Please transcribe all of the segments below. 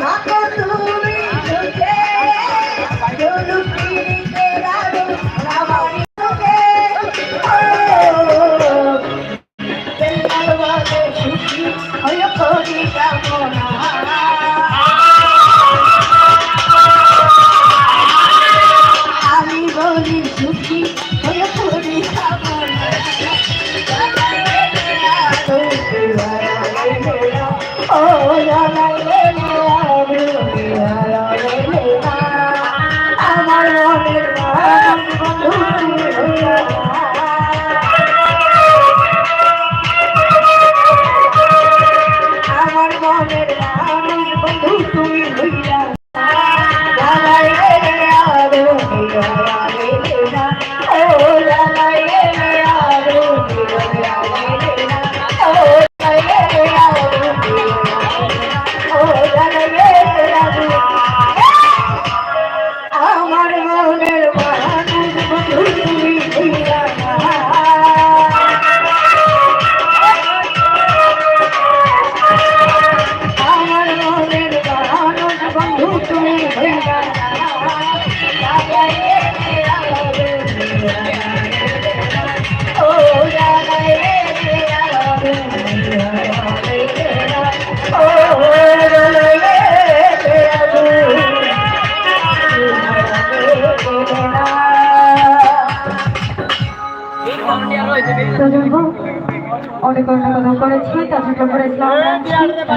থাকো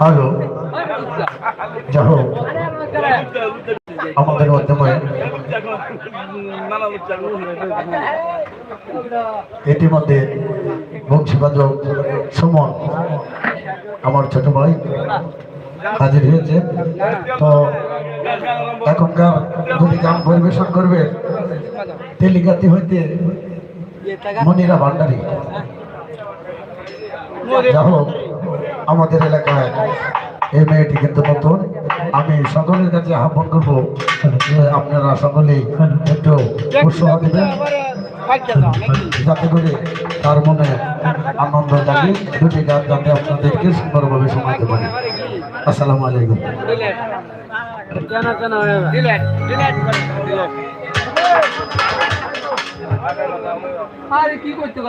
হ্যালো। যাও আমাদের মাধ্যমে ইতিমধ্যে বংশীবাদক সুমন, আমার ছোট ভাই, হাজির হয়েছে। তো এখনকার যদি গান পরিবেশন করবে তেলিকাতি হইতে মনিরা ভান্ডারী। যা হোক আমাদের এলাকায় এই মেয়েটি কিন্তু নতুন। আমি সকলের কাছে আহ্বান করব আপনারা সকলেই একটু উৎসাহ দেবেন, যাতে করে তার মনে আনন্দ লাগে দুটি গান যাতে আপনাদেরকে সুন্দরভাবে শোনাতে পারি। আসসালামু আলাইকুম। আরে কি করতে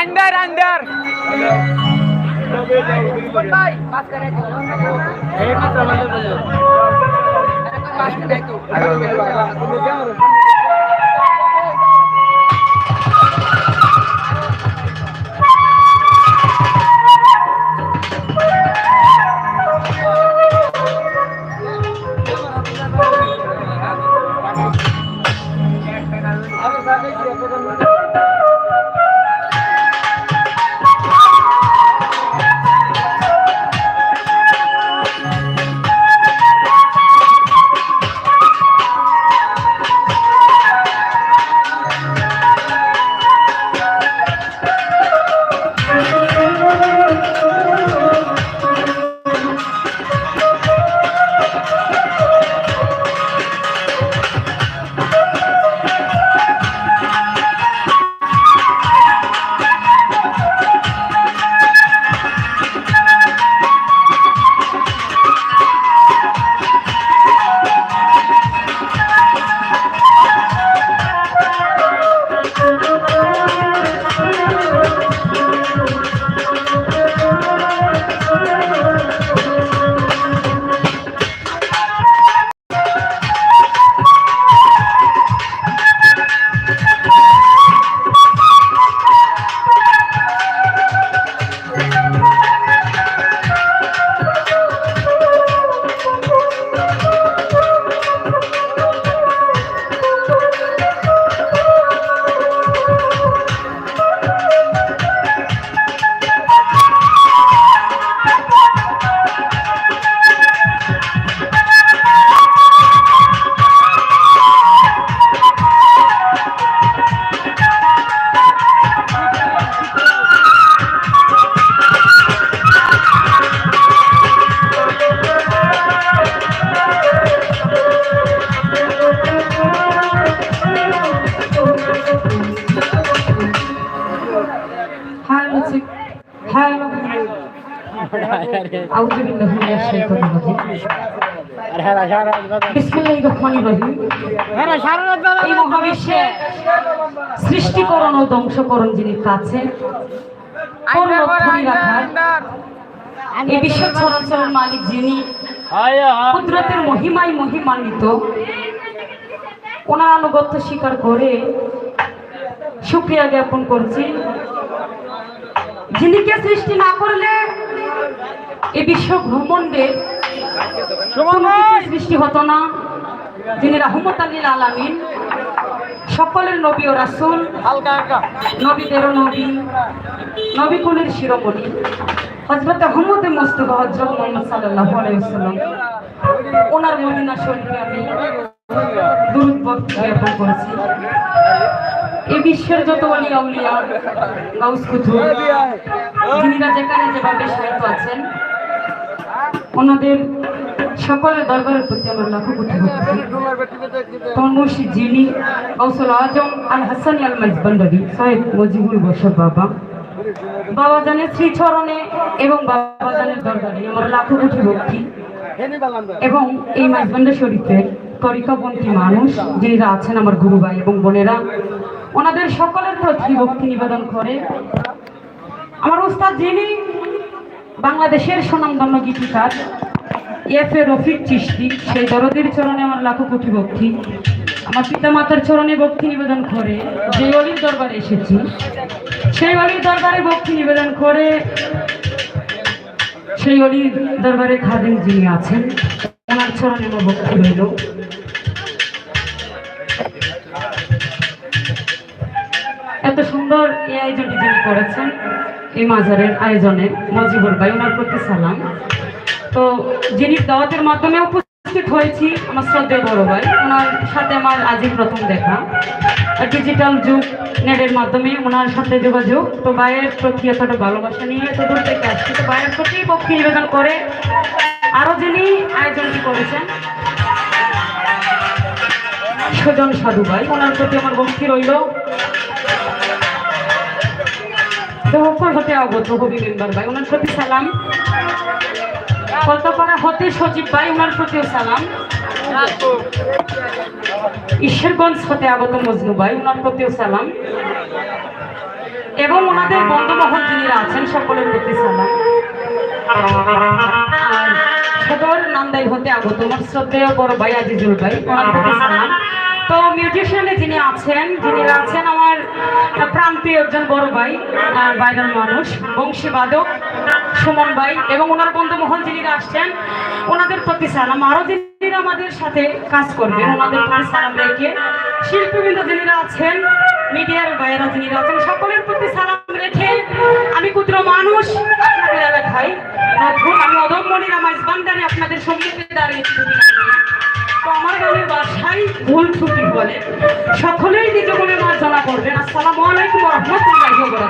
अंदर अंदर আন্ডার ও এই মহাবিশ্বে সৃষ্টিকরণ ও ধ্বংসকরণ যিনি কাছে এই বিশ্ব চরাচরের মালিক যিনি কুদরতের মহিমায় মহিমান্বিত ওনার আনুগত্য স্বীকার করে সুক্রিয়া জ্ঞাপন করছি। যিনিকে সৃষ্টি না করলে এই বিশ্ব ভ্রমণ্ডে কোনো সৃষ্টি হতো না। যিনি রাহমত আলীল আলামিন সকলের নবী ও রাসুল নবীদেরও নবী নবী কুলের শিরোমণি হজরত আহমদ মোস্তফা হজরত মোহাম্মদ সাল্লাহ আলাইসাল্লাম ওনার মদিনা শরীফে আমি দুরুদ বক্তব্য জ্ঞাপন করেছি। এই বিশ্বের যত অলি আউলিয়া গাউস যিনিরা যেখানে যেভাবে সাহিত্য আছেন ওনাদের সকলের দরবারের প্রতি আমার কোটি ভক্তি তোমার মুর্শিদ যিনি গৌসুল আজম আল হাসান আল মাইজবান্ডারি সাহেব মজিবুল বসর বাবা বাবা জানের শ্রীচরণে এবং বাবা জানের দরবারে আমার লাখো কোটি ভক্তি এবং এই মাইজবান্ডা শরীফের তরিকাপন্থী মানুষ যিনিরা আছেন আমার গুরু ভাই এবং বোনেরা, ওনাদের সকলের প্রতি ভক্তি নিবেদন করে। আমার উস্তাদ যিনি বাংলাদেশের সুনামধন্য গীতিকার এফ এ রফিক চিস্তি সেই দরদের চরণে আমার লাখো কোটি ভক্তি। আমার পিতা মাতার চরণে ভক্তি নিবেদন করে, যে অলির দরবারে এসেছি, সেই অলির দরবারে ভক্তি নিবেদন করে, সেই অলির দরবারে খাদিম যিনি আছেন, ওনার চরণে আমার ভক্তি রইল। এত সুন্দর এই আয়োজনটি যিনি করেছেন এই মাজারের আয়োজনে মজিবুর ভাই, ওনার প্রতি সালাম। তো যিনি দাওয়াতের মাধ্যমে উপস্থিত হয়েছি, আমার শ্রদ্ধেয় বড় ভাই, ওনার সাথে আমার আজই প্রথম দেখা। ডিজিটাল যুগ নেটের মাধ্যমে ওনার সাথে যোগাযোগ। তো ভাইয়ের প্রতি এতটা ভালোবাসা নিয়ে এত দূর থেকে আসছি। তো ভাইয়ের প্রতি পক্ষে নিবেদন করে আরও যিনি আয়োজনটি করেছেন, সুজন সাধু ভাই, ওনার প্রতি আমার ভক্তি রইল। দেহপুর হতে আগত হবি মেম্বার ভাই, ওনার প্রতি সালাম। কলকাপাড়া হতে ঈশ্বরগঞ্জ হতে আগত ভাই, ওনার প্রতিও সালাম। এবং ওনাদের বন্ধুমহল যিনিরা আছেন, সকলের প্রতি সালাম। সদর নান্দাই হতে আগত শ্রদ্ধেয় বড় ভাই আজিজুল ভাই, ওনার প্রতি সালাম। তো মিউজিশিয়ানে যিনি আছেন যিনি আছেন আমার প্রান্তীয় একজন বড় ভাই বাইরের মানুষ, বংশীবাদক সুমন ভাই এবং ওনার বন্ধু মহল যিনি আসছেন, ওনাদের প্রতি সালাম। আরও যিনি আমাদের সাথে কাজ করবেন, ওনাদের প্রতি সালাম রেখে শিল্পীবৃন্দ যিনি আছেন, মিডিয়ার বাইরা যিনি আছেন, সকলের প্রতি সালাম রেখে আমি ক্ষুদ্র মানুষ আপনাদের এলাকায়। আমি অদম্মনির আমার বান্দারে আপনাদের সঙ্গীতে দাঁড়িয়েছি আমার গ্রামের বাসায় ভুল ছুটি বলে সকলেই নিজ মনে মার্জনা করবেন। আসসালামু আলাইকুম রহমতুল্লাহি ওয়া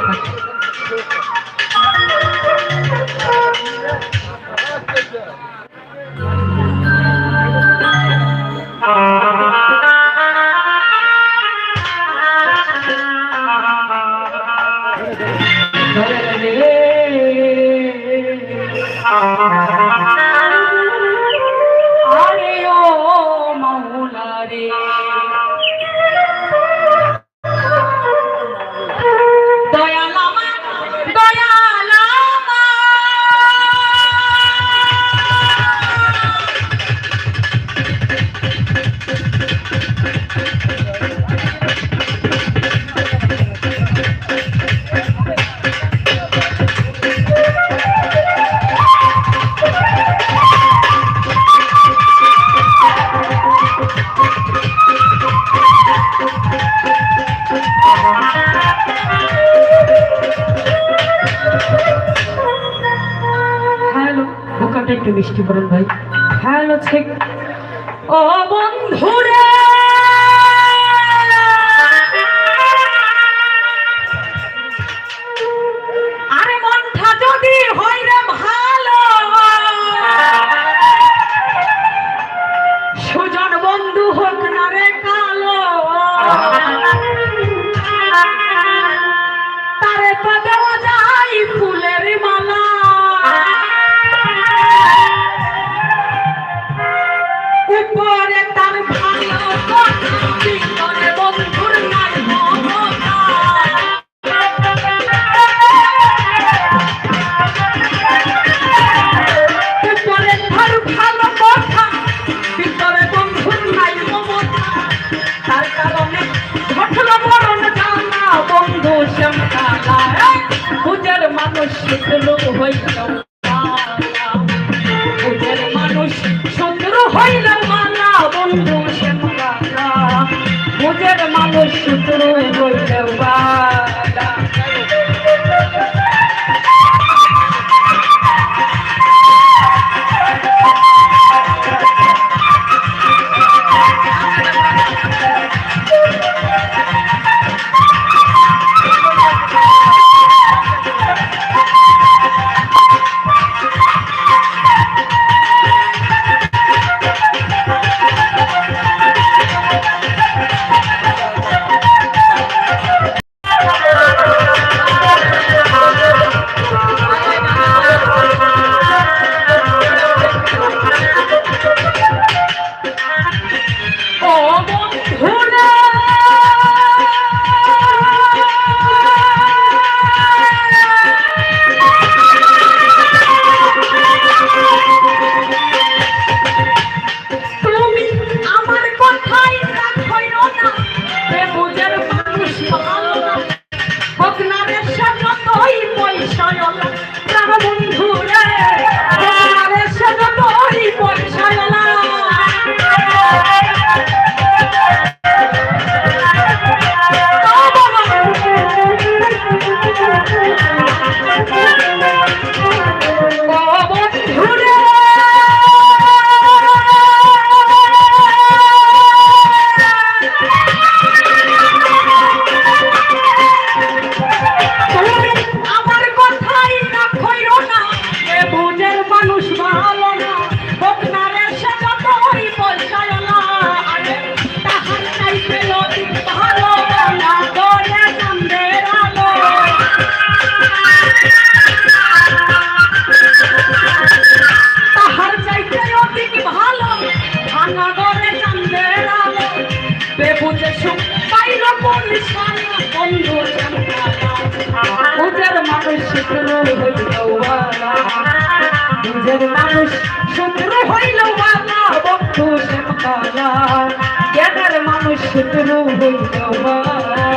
লোক হইল বুঝের মানুষ শত্রু হইল মালা বন্ধু সে মালা বুঝের মানুষ শত্রু হইল নিজের মানুষ শত্রু হইল বালা বন্ধু শ্যামকালা জ্ঞানের মানুষ শত্রু হইল বালা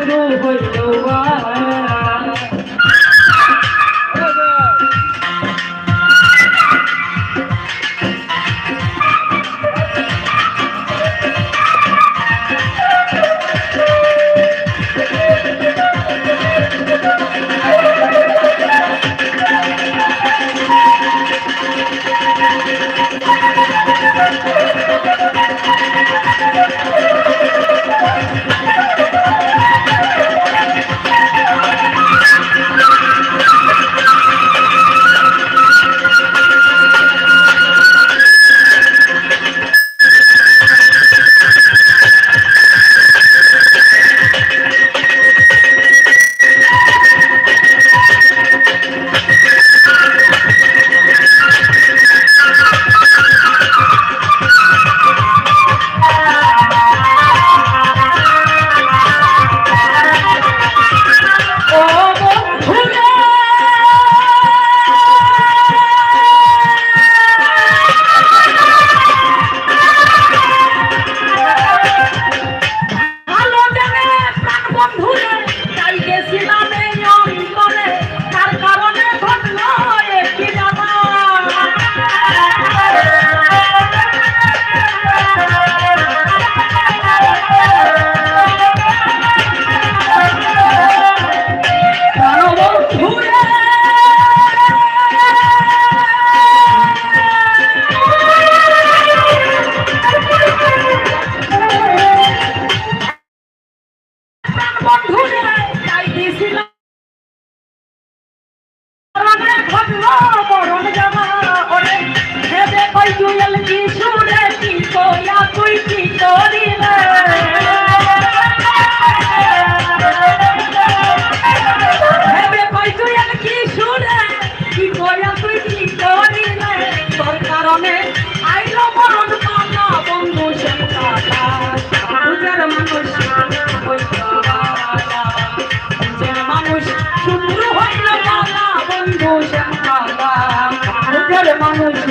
不会有花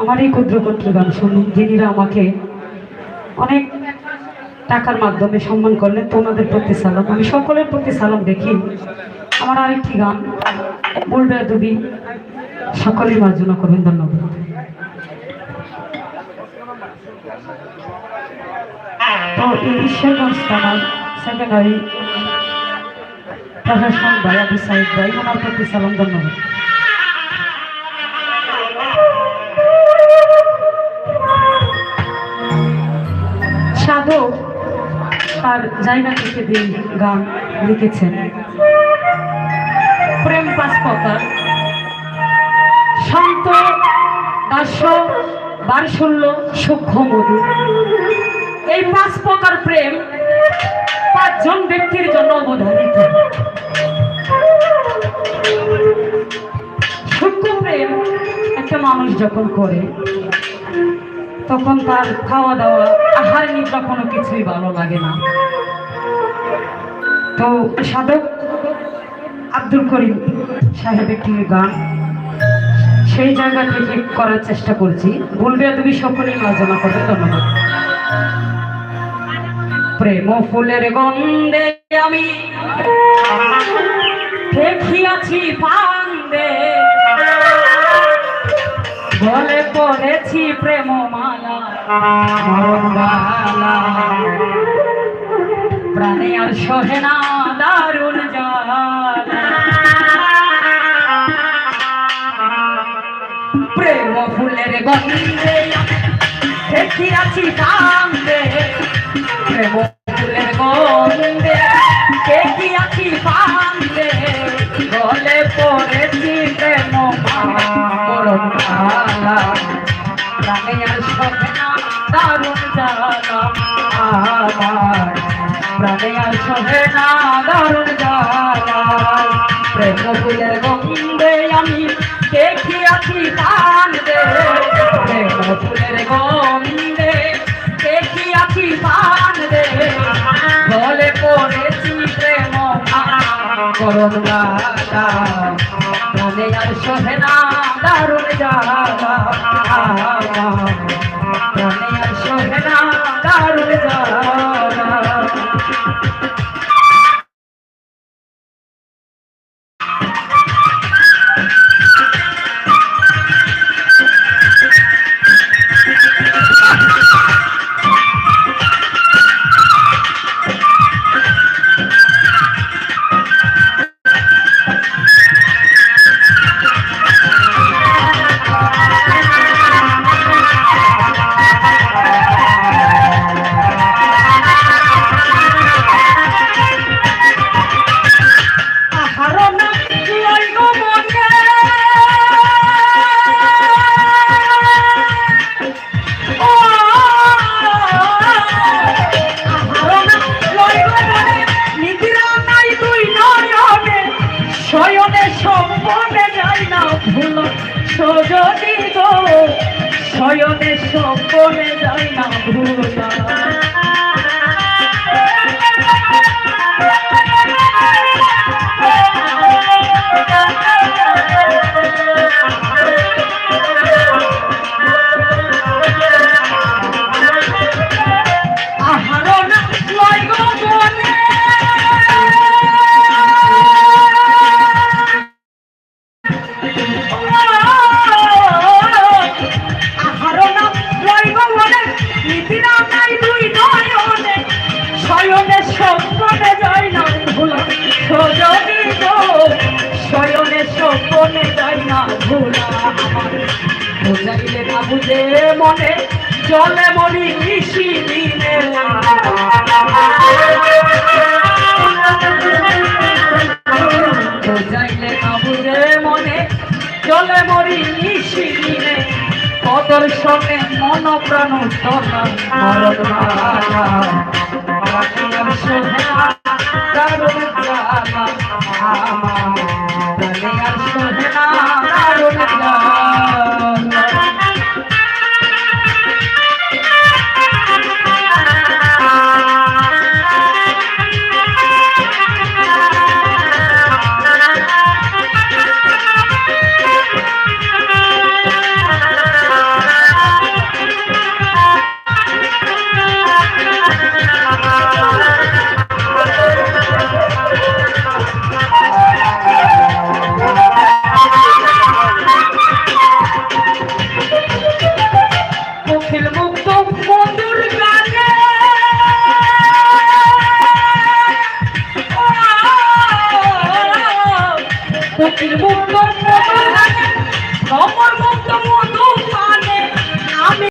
আমার এই ক্ষুদ্র ক্ষুদ্র গান শুনুন, যিনিরা আমাকে অনেক টাকার মাধ্যমে সম্মান করলেন, তো ওনাদের প্রতি সালাম। আমি সকলের প্রতি সালাম দেখি। আমার আরেকটি গান বলবে দুবি সকলেই মার্জনা করবেন ধন্যবাদ। তো প্রশাসন ভাই আবু ভাই, ওনার প্রতি সালাম, ধন্যবাদ। তার জায়গা থেকে দিন গান লিখেছেন। প্রেম পাঁচ প্রকার শান্ত দাস্য বারশল্য সূক্ষ্ম, মধু। এই পাঁচ প্রকার প্রেম পাঁচজন ব্যক্তির জন্য অবধারিত। সূক্ষ্ম প্রেম একটা মানুষ যখন করে তখন তার খাওয়া দাওয়া আহার নিদ্রা কোনো কিছুই ভালো লাগে না। তো সাধক আব্দুল করিম সাহেব একটি গান সেই জায়গা থেকে করার চেষ্টা করছি। বলবে তুমি সকলেই আলোচনা করবে ধন্যবাদ। প্রেম ফুলের গন্ধে আমি দেখিয়াছি ফান্দে বলে পড়েছি প্রেম মালা। প্রাণে আর সহে না, দারুণ প্রেম ফুলের গন্ধে দেখিয়াছি কান্দে। প্রেম ফুলের গন্ধে দেখিয়াছি কান্দে। গলে পড়েছি আমার প্রাণে আর সহে না দারুণ জ্বালা প্রেম ফুলের গন্ধে আমি দেখিয়াছি কান্দে প্রেম ফুলের গন্ধে দেখিয়াছি কান্দে গলে পড়েছি প্রেম করণ গালা প্রাণে আর সহে না দারুণ জ্বালা প্রাণে আর সহে না দারুণ সজনি গো শয়নে সম্পনে যাই না ভুল আহারনা বুঝে মনে চলে মরি নিশি দিনে বুঝাইলে মনে মরি নিশি দিনে কদর শোনে মন প্রাণ